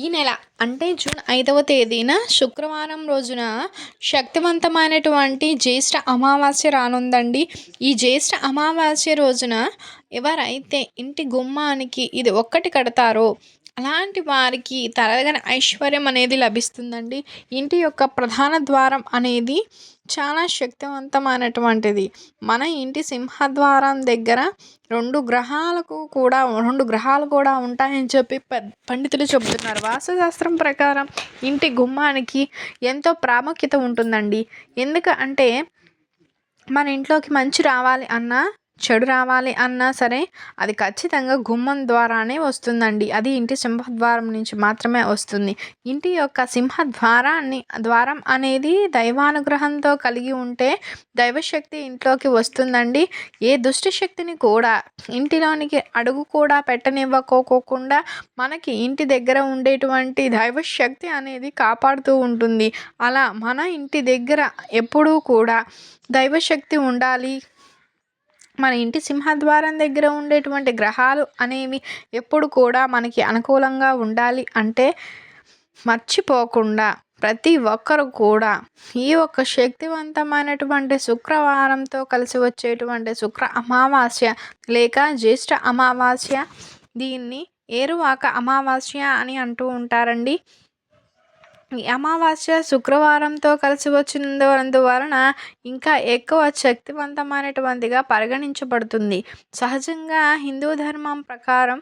ఈ నెల అంటే జూన్ ఐదవ తేదీన శుక్రవారం రోజున శక్తివంతమైనటువంటి జ్యేష్ఠ అమావాస్య రానుందండి. ఈ జ్యేష్ఠ అమావాస్య రోజున ఎవరైతే ఇంటి గుమ్మానికి ఇది ఒక్కటి కడతారో అలాంటి వారికి తరగని ఐశ్వర్యం అనేది లభిస్తుందండి. ఇంటి యొక్క ప్రధాన ద్వారం అనేది చాలా శక్తివంతమైనటువంటిది. మన ఇంటి సింహద్వారం దగ్గర రెండు గ్రహాలకు కూడా రెండు గ్రహాలు కూడా ఉంటాయని చెప్పి పండితులు చెబుతున్నారు. వాస్తుశాస్త్రం ప్రకారం ఇంటి గుమ్మానికి ఎంతో ప్రాముఖ్యత ఉంటుందండి. ఎందుకు అంటే మన ఇంట్లోకి మంచి రావాలి అన్నా చెడు రావాలి అన్నా సరే అది ఖచ్చితంగా గుమ్మం ద్వారానే వస్తుందండి. అది ఇంటి సింహద్వారం నుంచి మాత్రమే వస్తుంది. ఇంటి యొక్క సింహద్వారాన్ని ద్వారం అనేది దైవానుగ్రహంతో కలిగి ఉంటే దైవశక్తి ఇంట్లోకి వస్తుందండి. ఏ దుష్టి శక్తిని కూడా ఇంటిలోనికి అడుగు కూడా పెట్టనివ్వకోకుండా మనకి ఇంటి దగ్గర ఉండేటువంటి దైవశక్తి అనేది కాపాడుతూ ఉంటుంది. అలా మన ఇంటి దగ్గర ఎప్పుడూ కూడా దైవశక్తి ఉండాలి మన ఇంటి సింహద్వారం దగ్గర ఉండేటువంటి గ్రహాలు అనేవి ఎప్పుడు కూడా మనకి అనుకూలంగా ఉండాలి అంటే మర్చిపోకుండా ప్రతి ఒక్కరు కూడా ఈ ఒక్క శక్తివంతమైనటువంటి శుక్రవారంతో కలిసి వచ్చేటువంటి శుక్ర అమావాస్య లేక జ్యేష్ఠ అమావాస్య దీన్ని ఏరువాక అమావాస్య అని అంటూ ఉంటారండి. అమావాస్య శుక్రవారంతో కలిసి వచ్చినందువలన ఇంకా ఎక్కువ శక్తివంతమైనటువంటిగా పరిగణించబడుతుంది. సహజంగా హిందూ ధర్మం ప్రకారం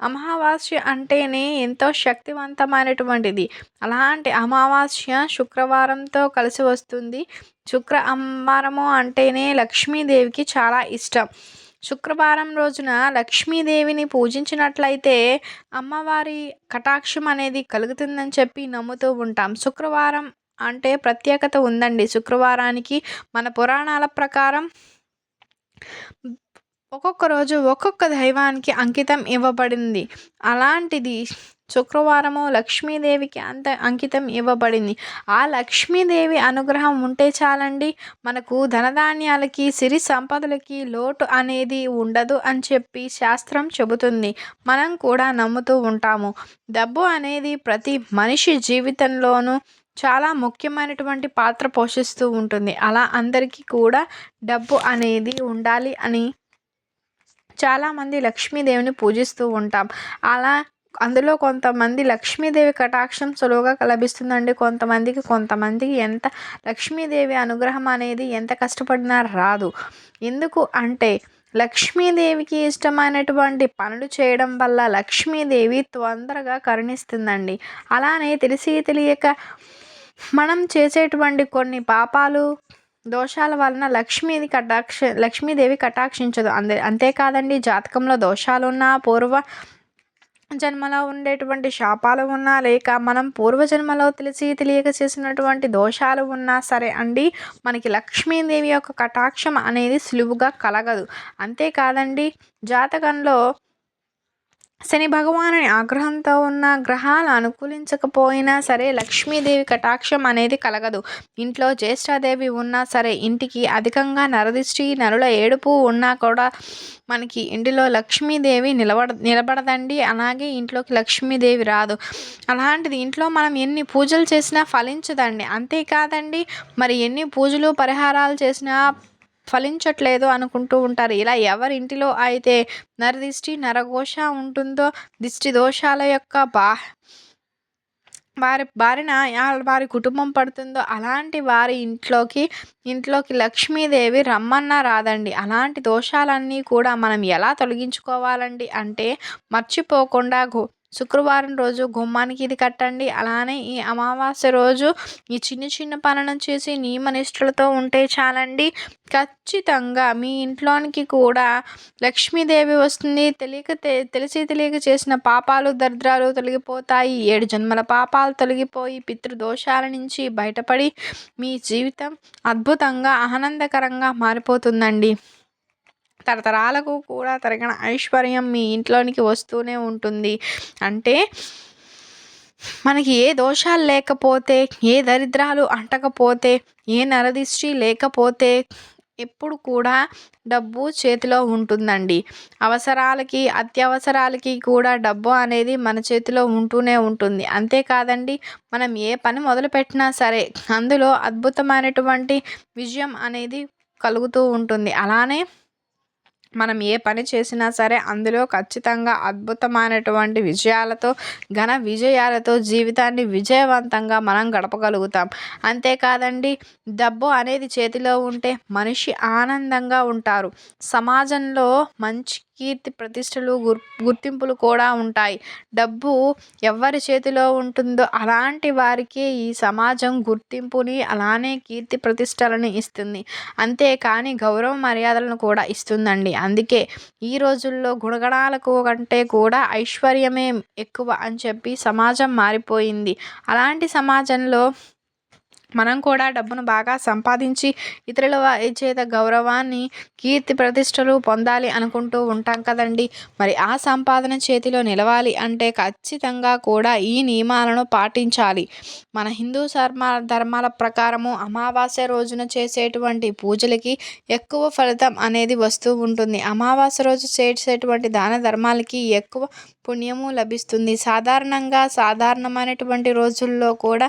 అమావాస్య అంటేనే ఎంతో శక్తివంతమైనటువంటిది. అలాంటి అమావాస్య శుక్రవారంతో కలిసి వస్తుంది. శుక్ర అమ్మవారము అంటేనే లక్ష్మీదేవికి చాలా ఇష్టం. శుక్రవారం రోజున లక్ష్మీదేవిని పూజించినట్లయితే అమ్మవారి కటాక్షం అనేది కలుగుతుందని చెప్పి నమ్ముతూ ఉంటాం. శుక్రవారం అంటే ప్రత్యేకత ఉందండి. శుక్రవారానికి మన పురాణాల ప్రకారం ఒక్కొక్క రోజు ఒక్కొక్క దైవానికి అంకితం ఇవ్వబడింది. అలాంటిది శుక్రవారము లక్ష్మీదేవికి అంత అంకితం ఇవ్వబడింది. ఆ లక్ష్మీదేవి అనుగ్రహం ఉంటే చాలండి. మనకు ధనధాన్యాలకి సిరి సంపదలకి లోటు అనేది ఉండదు అని చెప్పి శాస్త్రం చెబుతుంది. మనం కూడా నమ్ముతూ ఉంటాము. డబ్బు అనేది ప్రతి మనిషి జీవితంలోనూ చాలా ముఖ్యమైనటువంటి పాత్ర పోషిస్తూ ఉంటుంది. అలా అందరికీ కూడా డబ్బు అనేది ఉండాలి అని చాలామంది లక్ష్మీదేవిని పూజిస్తూ ఉంటాం. అలా అందులో కొంతమంది లక్ష్మీదేవి కటాక్షం సులువుగా లభిస్తుందండి. కొంతమందికి కొంతమందికి ఎంత లక్ష్మీదేవి అనుగ్రహం అనేది ఎంత కష్టపడినా రాదు. ఎందుకు అంటే లక్ష్మీదేవికి ఇష్టమైనటువంటి పనులు చేయడం వల్ల లక్ష్మీదేవి తొందరగా కరుణిస్తుందండి. అలానే తెలిసి తెలియక మనం చేసేటువంటి కొన్ని పాపాలు దోషాల వలన లక్ష్మీది కటాక్ష లక్ష్మీదేవి కటాక్షించదు. అంతే అంతేకాదండి జాతకంలో దోషాలున్నా పూర్వ జన్మలో ఉండేటువంటి శాపాలు ఉన్నా లేక మనం పూర్వజన్మలో తెలిసి తెలియక చేసినటువంటి దోషాలు ఉన్నా సరే అండి మనకి లక్ష్మీదేవి యొక్క కటాక్షం అనేది సులువుగా కలగదు. అంతేకాదండి జాతకంలో శని భగవానుని ఆగ్రహంతో ఉన్న గ్రహాలు అనుకూలించకపోయినా సరే లక్ష్మీదేవి కటాక్షం అనేది కలగదు. ఇంట్లో జ్యేష్ఠాదేవి ఉన్నా సరే ఇంటికి అధికంగా నరదిష్టి నరుల ఏడుపు ఉన్నా కూడా మనకి ఇంటిలో లక్ష్మీదేవి నిలబడ నిలబడదండి. అలాగే ఇంట్లోకి లక్ష్మీదేవి రాదు. అలాంటిది ఇంట్లో మనం ఎన్ని పూజలు చేసినా ఫలించదండి. అంతేకాదండి మరి ఎన్ని పూజలు పరిహారాలు చేసినా ఫలించట్లేదు అనుకుంటూ ఉంటారు. ఇలా ఎవరి ఇంటిలో అయితే నరదిష్టి నరఘోష ఉంటుందో దిష్టి దోషాల యొక్క బా వారి బారిన వారి కుటుంబం పడుతుందో అలాంటి వారి ఇంట్లోకి ఇంట్లోకి లక్ష్మీదేవి రమ్మన్నా రాదండి. అలాంటి దోషాలన్నీ కూడా మనం ఎలా తొలగించుకోవాలండి అంటే మర్చిపోకుండా శుక్రవారం రోజు గుమ్మానికి ఇది కట్టండి. అలానే ఈ అమావాస్య రోజు ఈ చిన్న చిన్న పనులను చేసి నియమనిష్టలతో ఉంటే చాలండి. ఖచ్చితంగా మీ ఇంట్లోనికి కూడా లక్ష్మీదేవి వస్తుంది. తెలియక తెలిసి తెలియక చేసిన పాపాలు దరిద్రాలు తొలగిపోతాయి. ఏడు జన్మల పాపాలు తొలగిపోయి పితృదోషాల నుంచి బయటపడి మీ జీవితం అద్భుతంగా ఆనందకరంగా మారిపోతుందండి. తరతరాలకు కూడా తరగని ఐశ్వర్యం మీ ఇంట్లోనికి వస్తూనే ఉంటుంది. అంటే మనకి ఏ దోషాలు లేకపోతే ఏ దరిద్రాలు అంటకపోతే ఏ నరదిష్టి లేకపోతే ఎప్పుడు కూడా డబ్బు చేతిలో ఉంటుందండి. అవసరాలకి అత్యవసరాలకి కూడా డబ్బు అనేది మన చేతిలో ఉంటూనే ఉంటుంది. అంతేకాదండి మనం ఏ పని మొదలుపెట్టినా సరే అందులో అద్భుతమైనటువంటి విజయం అనేది కలుగుతూ ఉంటుంది. అలానే మనం ఏ పని చేసినా సరే అందులో ఖచ్చితంగా అద్భుతమైనటువంటి విజయాలతో ఘన విజయాలతో జీవితాన్ని విజయవంతంగా మనం గడపగలుగుతాం. అంతేకాదండి డబ్బు అనేది చేతిలో ఉంటే మనిషి ఆనందంగా ఉంటారు. సమాజంలో మంచి కీర్తి ప్రతిష్టలు గుర్ గుర్తింపులు కూడా ఉంటాయి. డబ్బు ఎవరి చేతిలో ఉంటుందో అలాంటి వారికి ఈ సమాజం గుర్తింపుని అలానే కీర్తి ప్రతిష్టలను ఇస్తుంది. అంతేకాని గౌరవ మర్యాదలను కూడా ఇస్తుందండి. అందుకే ఈ రోజుల్లో గుణగణాలకు కంటే కూడా ఐశ్వర్యమే ఎక్కువ అని చెప్పి సమాజం మారిపోయింది. అలాంటి సమాజంలో మనం కూడా డబ్బును బాగా సంపాదించి ఇతరుల చేత గౌరవాన్ని కీర్తి ప్రతిష్టలు పొందాలి అనుకుంటూ ఉంటాం కదండి. మరి ఆ సంపాదన చేతిలో నిలవాలి అంటే ఖచ్చితంగా కూడా ఈ నియమాలను పాటించాలి. మన హిందూ ధర్మ ధర్మాల ప్రకారము అమావాస్య రోజున చేసేటువంటి పూజలకి ఎక్కువ ఫలితం అనేది వస్తూ ఉంటుంది. అమావాస్య రోజు చేసేటువంటి దాన ధర్మాలకి ఎక్కువ పుణ్యము లభిస్తుంది. సాధారణంగా సాధారణమైనటువంటి రోజుల్లో కూడా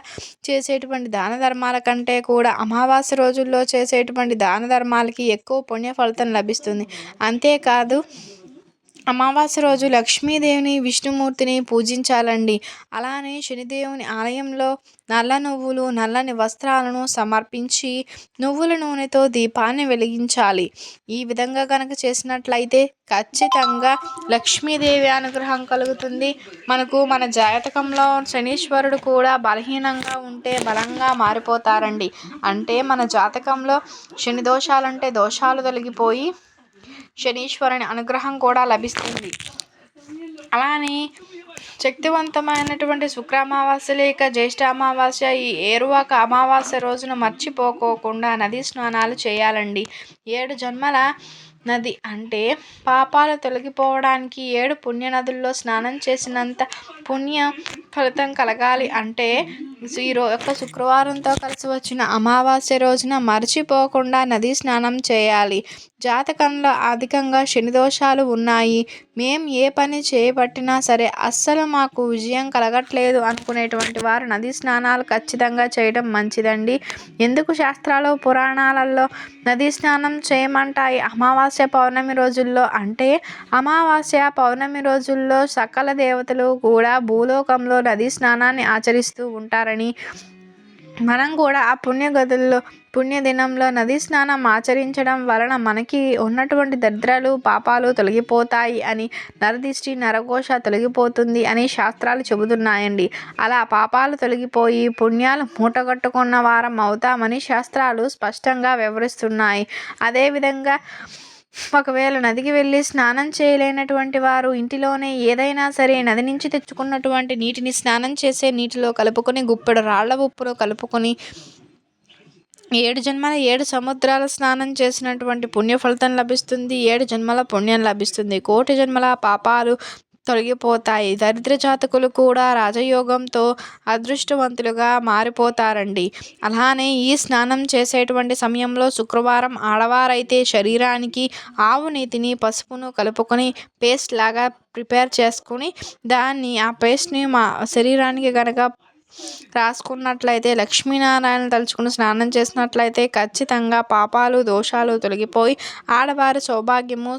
చేసేటువంటి దాన ధర్మాల కంటే కూడా అమావాస్య రోజుల్లో చేసేటువంటి దాన ధర్మాలకి ఎక్కువ పుణ్య ఫలితం లభిస్తుంది. అంతేకాదు అమావాస్య రోజు లక్ష్మీదేవిని విష్ణుమూర్తిని పూజించాలండి. అలానే శనిదేవుని ఆలయంలో నల్ల నువ్వులు నల్లని వస్త్రాలను సమర్పించి నువ్వుల నూనెతో దీపాన్ని వెలిగించాలి. ఈ విధంగా కనుక చేసినట్లయితే ఖచ్చితంగా లక్ష్మీదేవి అనుగ్రహం కలుగుతుంది. మనకు మన జాతకంలో శనీశ్వరుడు కూడా బలహీనంగా ఉంటే బలంగా మారిపోతారండి. అంటే మన జాతకంలో శని దోషాలంటే దోషాలు తొలగిపోయి శనీశ్వరుని అనుగ్రహం కూడా లభిస్తుంది. అలానే శక్తివంతమైనటువంటి శుక్ర అమావాస్య లేక జ్యేష్ఠ అమావాస్య ఈ ఏరువాక అమావాస్య రోజున మర్చిపోకోకుండా నదీ స్నానాలు చేయాలండి. ఏడు జన్మల నది అంటే పాపాలు తొలగిపోవడానికి ఏడు పుణ్య నదుల్లో స్నానం చేసినంత పుణ్య ఫలితం కలగాలి అంటే ఈ యొక్క శుక్రవారంతో కలిసి వచ్చిన అమావాస్య రోజున మర్చిపోకుండా నదీ స్నానం చేయాలి. జాతకంలో అధికంగా శనిదోషాలు ఉన్నాయి. మేము ఏ పని చేపట్టినా సరే అస్సలు మాకు విజయం కలగట్లేదు అనుకునేటువంటి వారు నదీ స్నానాలు ఖచ్చితంగా చేయడం మంచిదండి. ఎందుకు శాస్త్రాలు పురాణాలలో నదీ స్నానం చేయమంటాయి అమావాస్య పౌర్ణమి రోజుల్లో? అంటే అమావాస్య పౌర్ణమి రోజుల్లో సకల దేవతలు కూడా భూలోకంలో నదీ స్నానాన్ని ఆచరిస్తూ ఉంటారని. మనం కూడా ఆ పుణ్యగతుల్లో పుణ్యదినంలో నదీ స్నానం ఆచరించడం వలన మనకి ఉన్నటువంటి దరిద్రాలు పాపాలు తొలగిపోతాయి అని నరదిష్టి నరఘోష తొలగిపోతుంది అని శాస్త్రాలు చెబుతున్నాయండి. అలా పాపాలు తొలగిపోయి పుణ్యాలు మూటగట్టుకున్న వారం అవుతామని శాస్త్రాలు స్పష్టంగా వివరిస్తున్నాయి. అదేవిధంగా ఒకవేళ నదికి వెళ్ళి స్నానం చేయలేనటువంటి వారు ఇంటిలోనే ఏదైనా సరే నది నుంచి తెచ్చుకున్నటువంటి నీటిని స్నానం చేసే నీటిలో కలుపుకొని గుప్పెడు రాళ్ళ ఉప్పులో కలుపుకొని ఏడు జన్మల ఏడు సముద్రాల స్నానం చేసినటువంటి పుణ్య ఫలితం లభిస్తుంది. ఏడు జన్మల పుణ్యం లభిస్తుంది. కోటి జన్మల పాపాలు తొలగిపోతాయి. దరిద్ర జాతకులు కూడా రాజయోగంతో అదృష్టవంతులుగా మారిపోతారండి. అలానే ఈ స్నానం చేసేటువంటి సమయంలో శుక్రవారం ఆడవారైతే శరీరానికి ఆవు నీతిని పసుపును కలుపుకొని పేస్ట్ లాగా ప్రిపేర్ చేసుకుని దాన్ని ఆ పేస్ట్ని మా శరీరానికి కనుక రాసుకున్నట్లయితే లక్ష్మీనారాయణ తలుచుకుని స్నానం చేసినట్లయితే ఖచ్చితంగా పాపాలు దోషాలు తొలగిపోయి ఆడవారి సౌభాగ్యము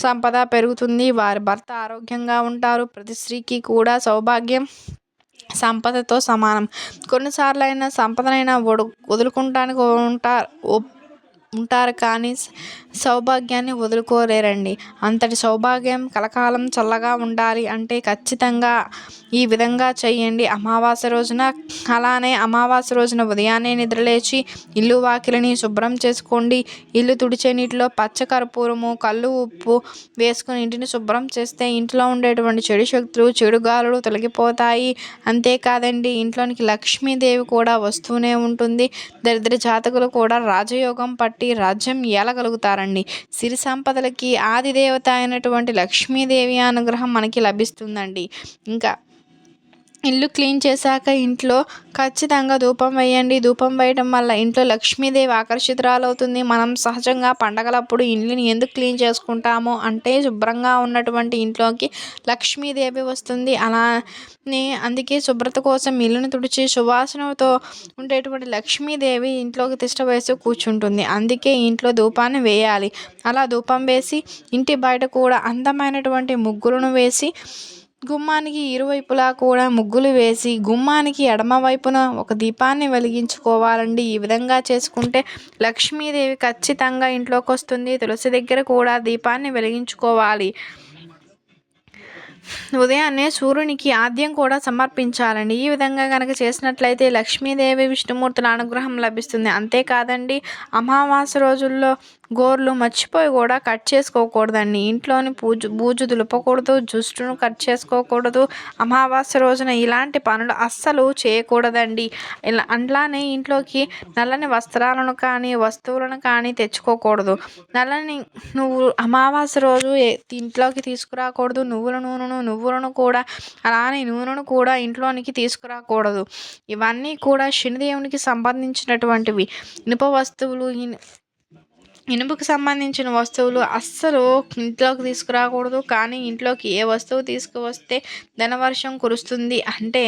సంపద పెరుగుతుంది. వారి భర్త ఆరోగ్యంగా ఉంటారు. ప్రతి స్త్రీకి కూడా సౌభాగ్యం సంపదతో సమానం. కొన్నిసార్లు అయినా సంపదనైనా వడు వదులుకుంటానికి ఉంటారు ఉంటారు కానీ సౌభాగ్యాన్ని వదులుకోలేరండి. అంతటి సౌభాగ్యం కలకాలం చల్లగా ఉండాలి అంటే ఖచ్చితంగా ఈ విధంగా చేయండి. అమావాస్య రోజున అలానే అమావాస్య రోజున ఉదయాన్నే నిద్రలేచి ఇల్లు వాకిలిని శుభ్రం చేసుకోండి. ఇల్లు తుడిచే నీటిలో పచ్చకర్పూరము కళ్ళు ఉప్పు వేసుకుని ఇంటిని శుభ్రం చేస్తే ఇంట్లో ఉండేటువంటి చెడు శక్తులు చెడు గాలులు తొలగిపోతాయి. అంతేకాదండి ఇంట్లోనికి లక్ష్మీదేవి కూడా వస్తూనే ఉంటుంది. దరిద్ర జాతకులు కూడా రాజయోగం పట్టి రాజ్యం ఏలగలుగుతారండి. సిరి సంపదలకి ఆదిదేవత అయినటువంటి లక్ష్మీదేవి అనుగ్రహం మనకి లభిస్తుందండి. ఇంకా ఇల్లు క్లీన్ చేశాక ఇంట్లో ఖచ్చితంగా ధూపం వేయండి. ధూపం వేయడం వల్ల ఇంట్లో లక్ష్మీదేవి ఆకర్షితురాలవుతుంది. మనం సహజంగా పండగలప్పుడు ఇల్లుని ఎందుకు క్లీన్ చేసుకుంటాము అంటే శుభ్రంగా ఉన్నటువంటి ఇంట్లోకి లక్ష్మీదేవి వస్తుంది. అలానే అందుకే శుభ్రత కోసం ఇల్లును తుడిచి సువాసనతో ఉండేటువంటి లక్ష్మీదేవి ఇంట్లోకి తిష్ట వేసి కూర్చుంటుంది. అందుకే ఇంట్లో ధూపాన్ని వేయాలి. అలా ధూపం వేసి ఇంటి బయట కూడా అందమైనటువంటి ముగ్గులను వేసి గుమ్మానికి ఇరువైపులా కూడా ముగ్గులు వేసి గుమ్మానికి ఎడమ వైపున ఒక దీపాన్ని వెలిగించుకోవాలండి. ఈ విధంగా చేసుకుంటే లక్ష్మీదేవి ఖచ్చితంగా ఇంట్లోకి వస్తుంది తులసి దగ్గర కూడా దీపాన్ని వెలిగించుకోవాలి. ఉదయాన్నే సూర్యునికి ఆద్యం కూడా సమర్పించాలండి. ఈ విధంగా కనుక చేసినట్లయితే లక్ష్మీదేవి విష్ణుమూర్తుల అనుగ్రహం లభిస్తుంది. అంతేకాదండి అమావాస్య రోజుల్లో గోర్లు మర్చిపోయి కూడా కట్ చేసుకోకూడదండి. ఇంట్లోని పూజ బూజు దులపకూడదు జుస్టును కట్ చేసుకోకూడదు. అమావాస్య రోజున ఇలాంటి పనులు అస్సలు చేయకూడదండి. ఇలా అట్లానే ఇంట్లోకి నల్లని వస్త్రాలను కానీ వస్తువులను కానీ తెచ్చుకోకూడదు. నల్లని నువ్వు అమావాస్య రోజు ఇంట్లోకి తీసుకురాకూడదు. నువ్వుల నూనెను నువ్వులను కూడా అలానే నూనెను కూడా ఇంట్లోనికి తీసుకురాకూడదు. ఇవన్నీ కూడా శనిదేవునికి సంబంధించినటువంటివి. ఇనుప వస్తువులు ఇనుముకు సంబంధించిన వస్తువులు అస్సలు ఇంట్లోకి తీసుకురాకూడదు. కానీ ఇంట్లోకి ఏ వస్తువు తీసుకువస్తే ధనవర్షం కురుస్తుంది అంటే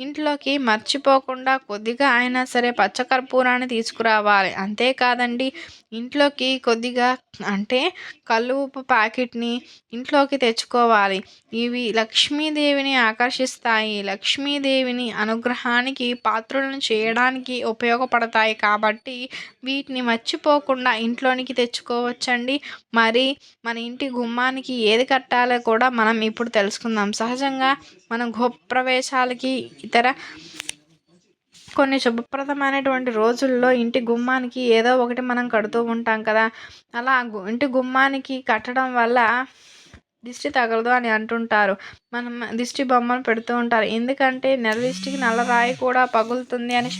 ఇంట్లోకి మర్చిపోకుండా కొద్దిగా అయినా సరే పచ్చకర్పూరాన్ని తీసుకురావాలి. అంతేకాదండి ఇంట్లోకి కొద్దిగా అంటే కళ్ళు ఉప్పు ప్యాకెట్ని ఇంట్లోకి తెచ్చుకోవాలి. ఇవి లక్ష్మీదేవిని ఆకర్షిస్తాయి. లక్ష్మీదేవిని అనుగ్రహానికి పాత్రలను చేయడానికి ఉపయోగపడతాయి కాబట్టి వీటిని మర్చిపోకుండా ఇంట్లో ఇంట్లోనికి తెచ్చుకోవచ్చండి. మరి మన ఇంటి గుమ్మానికి ఏది కట్టాలో కూడా మనం ఇప్పుడు తెలుసుకుందాం. సహజంగా మనం గృహప్రవేశాలకి ఇతర కొన్ని శుభప్రదమైనటువంటి రోజుల్లో ఇంటి గుమ్మానికి ఏదో ఒకటి మనం కడుతూ ఉంటాం కదా. అలా ఇంటి గుమ్మానికి కట్టడం వల్ల దిష్టి తగలదు అని అంటుంటారు. మనం దిష్టి బొమ్మను పెడుతూ ఉంటారు. ఎందుకంటే నెల దిష్టికి నల్ల రాయి కూడా పగులుతుంది అని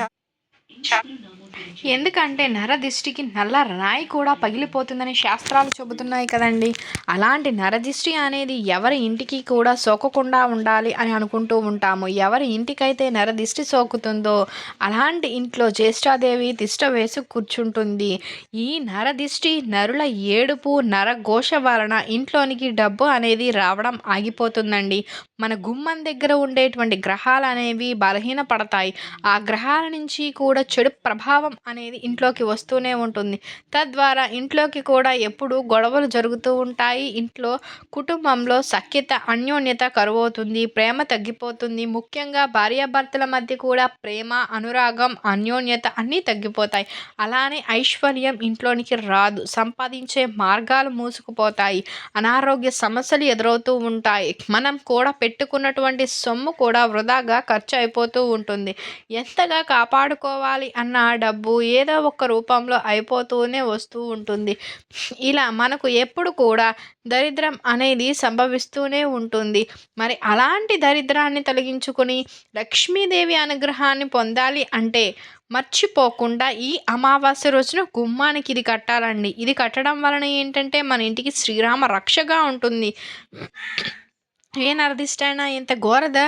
ఎందుకంటే నరదిష్టికి నల్ల రాయి కూడా పగిలిపోతుందని శాస్త్రాలు చెబుతున్నాయి కదండి. అలాంటి నరదిష్టి అనేది ఎవరి ఇంటికి కూడా సోకకుండా ఉండాలి అని అనుకుంటూ ఉంటాము. ఎవరి ఇంటికైతే నరదిష్టి సోకుతుందో అలాంటి ఇంట్లో జ్యేష్ఠాదేవి తిష్ట వేసి కూర్చుంటుంది. ఈ నరదిష్టి నరుల ఏడుపు నరఘోష వలన ఇంట్లోనికి డబ్బు అనేది రావడం ఆగిపోతుందండి. మన గుమ్మం దగ్గర ఉండేటువంటి గ్రహాలు అనేవి బలహీనపడతాయి. ఆ గ్రహాల నుంచి కూడా చెడు ప్రభావం అనేది ఇంట్లోకి వస్తూనే ఉంటుంది. తద్వారా ఇంట్లోకి కూడా ఎప్పుడు గొడవలు జరుగుతూ ఉంటాయి. ఇంట్లో కుటుంబంలో సఖ్యత అన్యోన్యత కరువవుతుంది ప్రేమ తగ్గిపోతుంది. ముఖ్యంగా భార్యాభర్తల మధ్య కూడా ప్రేమ అనురాగం అన్యోన్యత అన్నీ తగ్గిపోతాయి. అలానే ఐశ్వర్యం ఇంట్లోనికి రాదు. సంపాదించే మార్గాలు మూసుకుపోతాయి. అనారోగ్య సమస్యలు ఎదురవుతూ ఉంటాయి. మనం కూడా పెట్టుకున్నటువంటి సొమ్ము కూడా వృధాగా ఖర్చు అయిపోతూ ఉంటుంది. ఎంతగా కాపాడుకోవాలి అన్న డబ్బు డబ్బు ఏదో ఒక రూపంలో అయిపోతూనే వస్తూ ఉంటుంది. ఇలా మనకు ఎప్పుడు కూడా దరిద్రం అనేది సంభవిస్తూనే ఉంటుంది. మరి అలాంటి దరిద్రాన్ని తొలగించుకొని లక్ష్మీదేవి అనుగ్రహాన్ని పొందాలి అంటే మర్చిపోకుండా ఈ అమావాస్య రోజున గుమ్మానికి ఇది కట్టాలండి. ఇది కట్టడం వలన ఏంటంటే మన ఇంటికి శ్రీరామ రక్షగా ఉంటుంది. ఏ నరదిష్టైనా ఇంత ఘోరద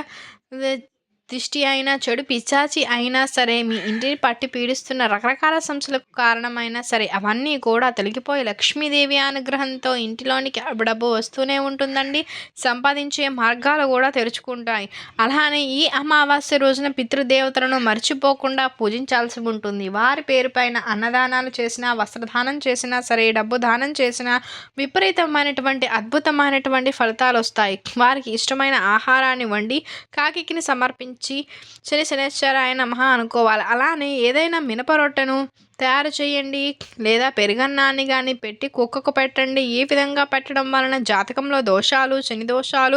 దిష్టి అయినా చెడు పిచాచి అయినా సరే మీ ఇంటిని పట్టి పీడిస్తున్న రకరకాల సమస్యలకు కారణమైనా సరే అవన్నీ కూడా తొలగిపోయి లక్ష్మీదేవి అనుగ్రహంతో ఇంటిలోనికి డబ్బు వస్తూనే ఉంటుందండి. సంపాదించే మార్గాలు కూడా తెరుచుకుంటాయి. అలానే ఈ అమావాస్య రోజున పితృదేవతలను మర్చిపోకుండా పూజించాల్సి ఉంటుంది. వారి పేరుపైన అన్నదానాలు చేసినా వస్త్రదానం చేసినా సరే డబ్బు దానం చేసినా విపరీతమైనటువంటి అద్భుతమైనటువంటి ఫలితాలు వస్తాయి వారికి ఇష్టమైన ఆహారాన్ని వండి కాకికిని సమర్పించి ఇచ్చి శని శనేశ్వరాయ నమ అనుకోవాలి. అలానే ఏదైనా మినప రొట్టెను తయారు చేయండి. లేదా పెరుగన్నాన్ని కానీ పెట్టి కుక్కకు పెట్టండి. ఏ విధంగా పెట్టడం వలన జాతకంలో దోషాలు శని దోషాలు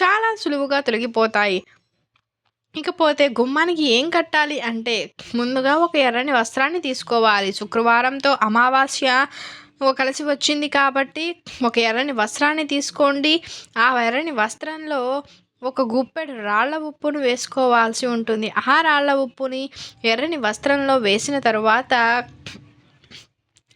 చాలా సులువుగా తొలగిపోతాయి. ఇకపోతే గుమ్మానికి ఏం కట్టాలి అంటే ముందుగా ఒక ఎర్రని వస్త్రాన్ని తీసుకోవాలి. శుక్రవారంతో అమావాస్య కలిసి వచ్చింది కాబట్టి ఒక ఎర్రని వస్త్రాన్ని తీసుకోండి. ఆ ఎర్రని వస్త్రంలో ఒక గుప్పెడు రాళ్ళ ఉప్పును వేసుకోవాల్సి ఉంటుంది. ఆ రాళ్ళ ఉప్పుని ఎర్రని వస్త్రంలో వేసిన తరువాత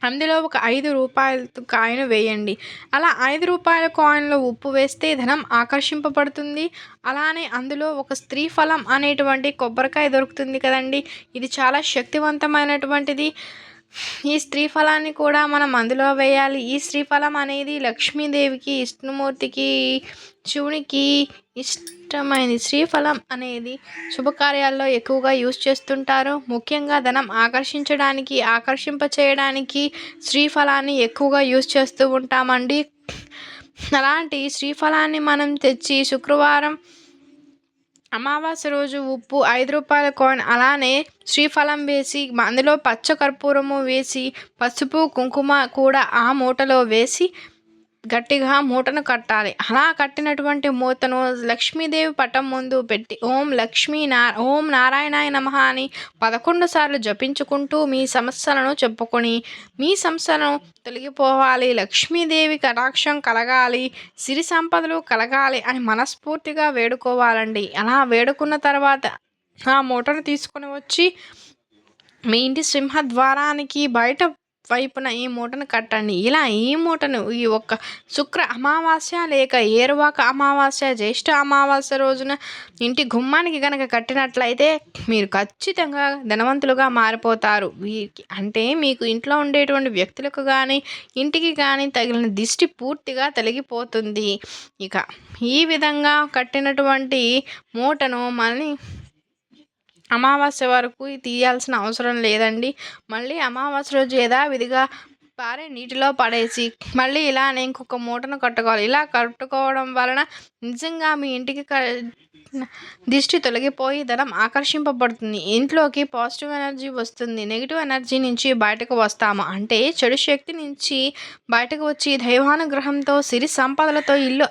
అందులో ఒక ఐదు రూపాయల కాయిన్ వేయండి. అలా ఐదు రూపాయల కాయిన్లో ఉప్పు వేస్తే ధనం ఆకర్షింపబడుతుంది. అలానే అందులో ఒక స్త్రీ ఫలం అనేటువంటి కొబ్బరికాయ దొరుకుతుంది కదండి. ఇది చాలా శక్తివంతమైనటువంటిది. ఈ స్త్రీ ఫలాన్ని కూడా మనం అందులో వేయాలి. ఈ స్త్రీ ఫలం అనేది లక్ష్మీదేవికి విష్ణుమూర్తికి శివునికి ఇష్టమైనది శ్రీఫలం అనేది శుభకార్యాల్లో ఎక్కువగా యూజ్ చేస్తుంటారు. ముఖ్యంగా ధనం ఆకర్షించడానికి ఆకర్షింప చేయడానికి శ్రీఫలాన్ని ఎక్కువగా యూజ్ చేస్తూ ఉంటామండి. అలాంటి శ్రీఫలాన్ని మనం తెచ్చి శుక్రవారం అమావాస్య రోజు ఉప్పు ఐదు రూపాయల కాయిన్ అలానే శ్రీఫలం వేసి అందులో పచ్చ కర్పూరము వేసి పసుపు కుంకుమ కూడా ఆ మూటలో వేసి గట్టిగా మూటను కట్టాలి. అలా కట్టినటువంటి మూతను లక్ష్మీదేవి పటం ముందు పెట్టి ఓం లక్ష్మీ నా ఓం నారాయణాయ నమ అని పదకొండు సార్లు జపించుకుంటూ మీ సమస్యలను చెప్పుకొని మీ సమస్యలను తొలగిపోవాలి. లక్ష్మీదేవి కటాక్షం కలగాలి సిరి సంపదలు కలగాలి అని మనస్ఫూర్తిగా వేడుకోవాలండి. అలా వేడుకున్న తర్వాత ఆ మూటను తీసుకొని వచ్చి మీ ఇంటి సింహద్వారానికి బయట వైపున ఈ మూటను కట్టండి. ఇలా ఈ మూటను ఈ ఒక్క శుక్ర అమావాస్య లేక ఏరువాక అమావాస్య జ్యేష్ఠ అమావాస్య రోజున ఇంటి గుమ్మానికి కనుక కట్టినట్లయితే మీరు ఖచ్చితంగా ధనవంతులుగా మారిపోతారు. వీరికి అంటే మీకు ఇంట్లో ఉండేటువంటి వ్యక్తులకు కానీ ఇంటికి కానీ తగిలిన దిష్టి పూర్తిగా తొలగిపోతుంది. ఇక ఈ విధంగా కట్టినటువంటి మూటను మళ్ళీ అమావాస్య వరకు తీయాల్సిన అవసరం లేదండి. మళ్ళీ అమావాస్య రోజు యథావిధిగా పారే నీటిలో పడేసి మళ్ళీ ఇలానే ఇంకొక మూటను కట్టుకోవాలి. ఇలా కట్టుకోవడం వలన నిజంగా మీ ఇంటికి దిష్టి తొలగిపోయి ధనం ఆకర్షింపబడుతుంది. ఇంట్లోకి పాజిటివ్ ఎనర్జీ వస్తుంది. నెగిటివ్ ఎనర్జీ నుంచి బయటకు వస్తాము. అంటే చెడు శక్తి నుంచి బయటకు వచ్చి దైవానుగ్రహంతో సిరి సంపదలతో ఇల్లు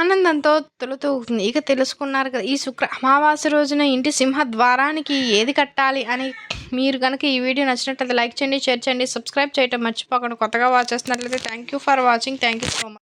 ఆనందంతో తొలుతూగుతుంది ఇక తెలుసుకున్నారు కదా ఈ శుక్ర అమావాస్య రోజున ఇంటి సింహ ద్వారానికి ఏది కట్టాలి అని మీరు కనుక ఈ వీడియో నచ్చినట్లయితే లైక్ చేయండి షేర్ చేయండి సబ్స్క్రైబ్ చేయటం మర్చిపోకుండా. కొత్తగా వాచ్ చేస్తున్నట్లయితే thank you for watching thank you so much